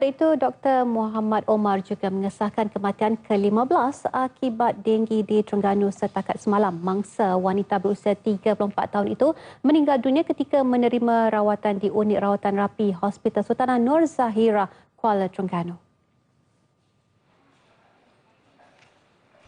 Itu Dr. Muhammad Omar juga mengesahkan kematian ke-15 akibat denggi di Terengganu setakat semalam. Mangsa wanita berusia 34 tahun itu meninggal dunia ketika menerima rawatan di unit rawatan rapi Hospital Sultanah Nur Zahira, Kuala Terengganu.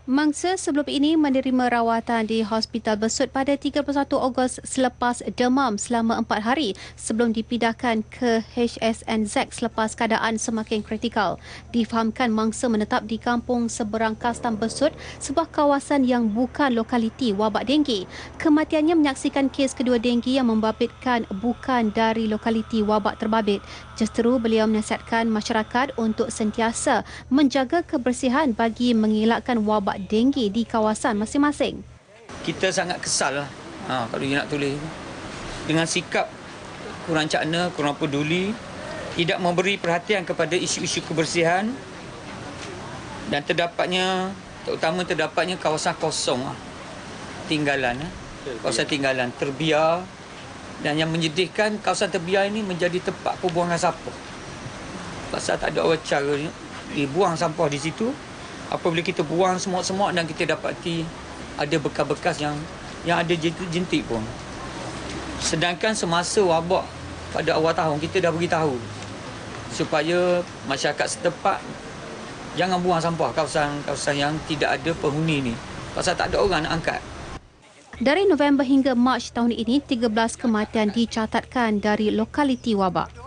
Mangsa sebelum ini menerima rawatan di Hospital Besut pada 31 Ogos selepas demam selama empat hari sebelum dipindahkan ke HSNZ selepas keadaan semakin kritikal. Difahamkan mangsa menetap di kampung seberang Kastam Besut, sebuah kawasan yang bukan lokaliti wabak denggi. Kematiannya menyaksikan kes kedua denggi yang membabitkan bukan dari lokaliti wabak terbabit. Justeru beliau menasihatkan masyarakat untuk sentiasa menjaga kebersihan bagi mengelakkan wabak wabak denggi di kawasan masing-masing. Kita sangat kesal lah ha, kalau dia nak tulis. Dengan sikap kurang cakna, kurang peduli, tidak memberi perhatian kepada isu-isu kebersihan dan terdapatnya, terutama terdapatnya kawasan kosong lah. tinggalan. Eh. Kawasan tinggalan, terbiar dan yang menyedihkan kawasan terbiar ini menjadi tempat pembuangan sampah. Pasal tak ada orang cara dibuang sampah di situ, apabila kita buang semua-semua dan kita dapati ada bekas-bekas yang yang ada jentik pun. Sedangkan semasa wabak pada awal tahun kita dah beritahu supaya masyarakat setempat jangan buang sampah kawasan-kawasan yang tidak ada penghuni ni. Pasal tak ada orang nak angkat. Dari November hingga Mac tahun ini, 13 kematian dicatatkan dari lokaliti wabak.